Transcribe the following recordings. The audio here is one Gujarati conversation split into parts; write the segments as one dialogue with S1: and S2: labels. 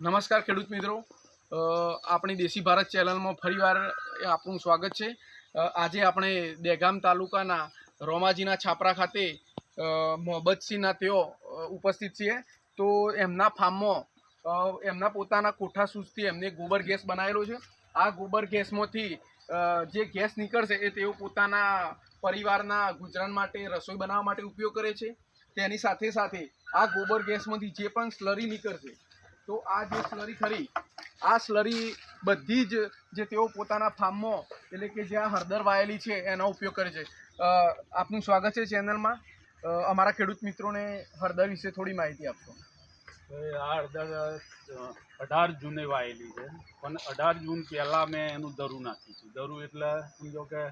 S1: નમસ્કાર ખેડૂત મિત્રો. આપણી દેશી ભારત ચેનલમાં ફરીવાર આપનું સ્વાગત છે. આજે આપણે દહેગામ તાલુકાના રોમાજીના છાપરા ખાતે મોહબ્બતસિંહના તેઓ ઉપસ્થિત છીએ. તો એમના ફાર્મમાં એમના પોતાના કોઠા સૂઝથી એમને ગોબર ગેસ બનાવેલો છે. આ ગોબર ગેસમાંથી જે ગેસ નીકળશે એ તેઓ પોતાના પરિવારના ગુજરાન માટે રસોઈ બનાવવા માટે ઉપયોગ કરે છે. તેની સાથે સાથે આ ગોબર ગેસમાંથી જે પણ સ્લરી નીકળશે તો આ જે સ્લરી ખરી, આ સ્લરી બધી જ જે તેઓ પોતાના ફાર્મમાં, એટલે કે જ્યાં હળદર વાયેલી છે, એનો ઉપયોગ કરે છે. આપનું સ્વાગત છે ચેનલમાં. અમારા ખેડૂત મિત્રોને હળદર વિશે થોડી માહિતી આપશો.
S2: આ હળદર અઢાર જૂને વાયેલી છે. પણ અઢાર જૂન પહેલાં મેં એનું દરું નાખ્યું હતું. દરું એટલે, સમજો કે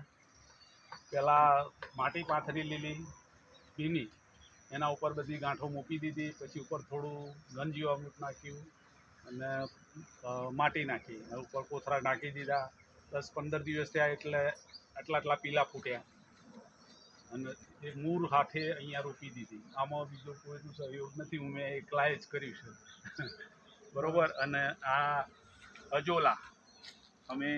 S2: પહેલાં માટી પાથરી લીલી, ભીની. એના ઉપર બધી ગાંઠો મૂકી દીધી, પછી ઉપર થોડું ઘનજીવામૃત નાખ્યું અને માટી નાખી. અને ઉપર કોથરા નાખી દીધા. દસ પંદર દિવસ થયા એટલે આટલા આટલા પીલા ફૂટ્યા. અને એ મૂળ હાથે અહીંયા રોપી દીધી. આમાં બીજો કોઈનું સહયોગ નથી. હું મેં એકલાએ જ કર્યું છે. બરોબર? અને આ અજોલા અમે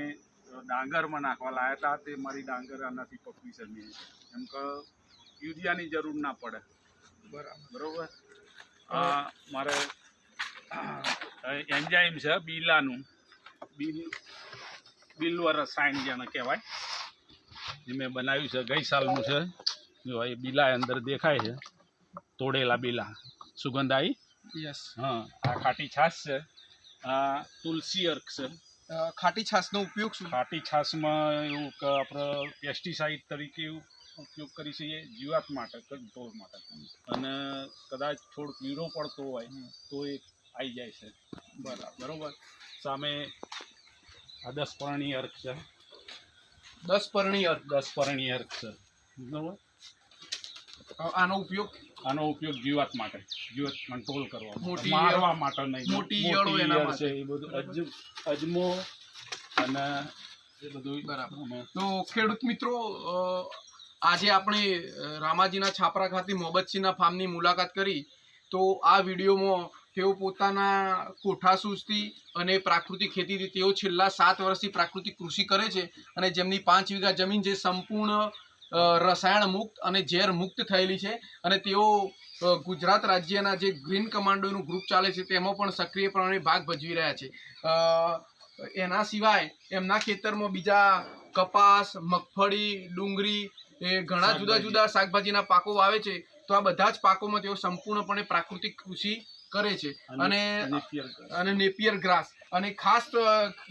S2: ડાંગરમાં નાખવા લાયા હતા. તે મારી ડાંગર આનાથી પકવી શકીએ એમ કે યુરિયાની જરૂર ના પડે.
S1: બરાબર.
S2: આ મારે એન્જાઇમ છે બીલાનું. બિલ બિલવર રસાયણ જેને કહેવાય. એ મેં બનાવ્યું છે ગઈ સાલનું છે. જો એ બીલા અંદર દેખાય છે. તોડેલા બીલા. સુગંધ આવી
S1: યસ.
S2: હા આ ખાટી છાશ છે. આ તુલસી અર્ક છે.
S1: ખાટી છાશનો ઉપયોગ શું?
S2: ખાટી છાશમાં એવું કે આપણે પેસ્ટિસાઇડ તરીકે એવું ઉપયોગ કરી છીએ જીવાત માટે કંટ્રોલ માટે. અને કદાચ થોડો કીડો પડતો હોય તો એ આવી જાય છે.
S1: બરાબર.
S2: બરોબર? સામે આ દસ પરણી અર્ક છે.
S1: દસ પરણી અર્ક.
S2: દસ પરણી અર્ક છે. બરોબર?
S1: આનો ઉપયોગ?
S2: આનો ઉપયોગ જીવાત માટે. જીવાત કંટ્રોલ કરવા મોટી. મારવા માટે નહીં.
S1: મોટી ઈયળો એના માટે.
S2: એ બધું. અજ અજમો અને એ બધું
S1: બરાબર. તો ખેડૂત મિત્રો આજે આપણે રામાજીના છાપરા ખાતે મોહબ્બતસિંહના ફાર્મની મુલાકાત કરી. તો આ વિડીયોમાં તેઓ પોતાના કોઠાસૂઝથી અને પ્રાકૃતિક ખેતીથી તેઓ છેલ્લા સાત વર્ષથી પ્રાકૃતિક કૃષિ કરે છે અને જેમની પાંચ વીઘા જમીન જે સંપૂર્ણ રસાયણ મુક્ત અને ઝેર મુક્ત થયેલી છે. અને તેઓ ગુજરાત રાજ્યના જે ગ્રીન કમાન્ડોનું ગ્રુપ ચાલે છે તેમાં પણ સક્રિયપણે ભાગ ભજવી રહ્યા છે. એના સિવાય એમના ખેતરમાં બીજા કપાસ, મગફળી, ડુંગળી એ ઘણા જુદા જુદા શાકભાજીના પાકો વાવે છે તો આ બધા જ પાકોમાં તેઓ સંપૂર્ણપણે પ્રાકૃતિક કૃષિ કરે છે. અને
S2: નેપિયર
S1: અને નેપિયર ગ્રાસ અને ખાસ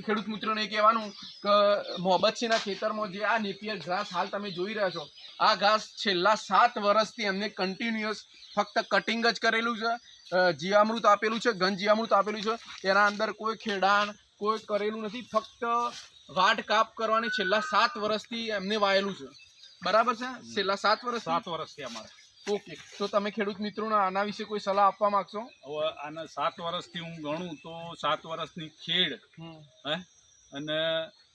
S1: ખેડૂત મિત્રોને એ કહેવાનું કે મોહબ્બતસિંહના ખેતરમાં જે આ નેપિયર ગ્રાસ હાલ તમે જોઈ રહ્યા છો આ ઘાસ છેલ્લા સાત વર્ષથી એમને કન્ટિન્યુઅસ ફક્ત કટિંગ જ કરેલું છે. જીવામૃત આપેલું છે ઘન જીવામૃત આપેલું છે. એના અંદર કોઈ ખેડાણ કોઈ કરેલું નથી. ફક્ત વાટ કાપ કરવાની છેલ્લા સાત વર્ષથી એમને વાયેલું છે. બરાબર છે? છેલ્લા સાત વર્ષ
S2: સાત વર્ષથી અમારે
S1: ઓકે. તો તમે ખેડૂત મિત્રોને આના વિશે કોઈ સલાહ આપવા માંગશો?
S2: હવે આના સાત વર્ષથી હું ગણું તો સાત વર્ષની ખેડ હે? અને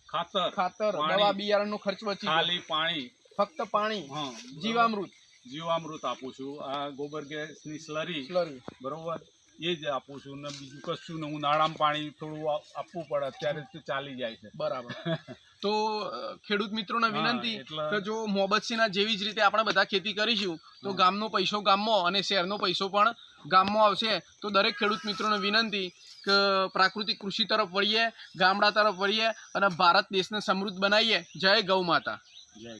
S2: ખાતર
S1: ખાતર. દવા બિયારણનો ખર્ચ બચી
S2: ખાલી પાણી.
S1: ફક્ત પાણી.
S2: હા
S1: જીવામૃત.
S2: જીવામૃત આપું છું. આ ગોબર ગેસની સ્લરી.
S1: સ્લરી.
S2: બરોબર? એ જ આપું છું. ને બીજું કશું ને હું નાળામાં પાણી થોડું આપવું પડે. અત્યારે તો ચાલી જાય છે.
S1: બરાબર. તો ખેડૂત મિત્રોને વિનંતી કે જો મોહબતસિંહના જેવી જ રીતે આપણે બધા ખેતી કરીશું તો ગામનો પૈસો ગામમાં અને શહેરનો પૈસો પણ ગામમાં આવશે. તો દરેક ખેડૂત મિત્રોને વિનંતી કે પ્રાકૃતિક કૃષિ તરફ વળીએ ગામડા તરફ વળીએ અને ભારત દેશને સમૃદ્ધ બનાવીએ. જય ગૌ માતા.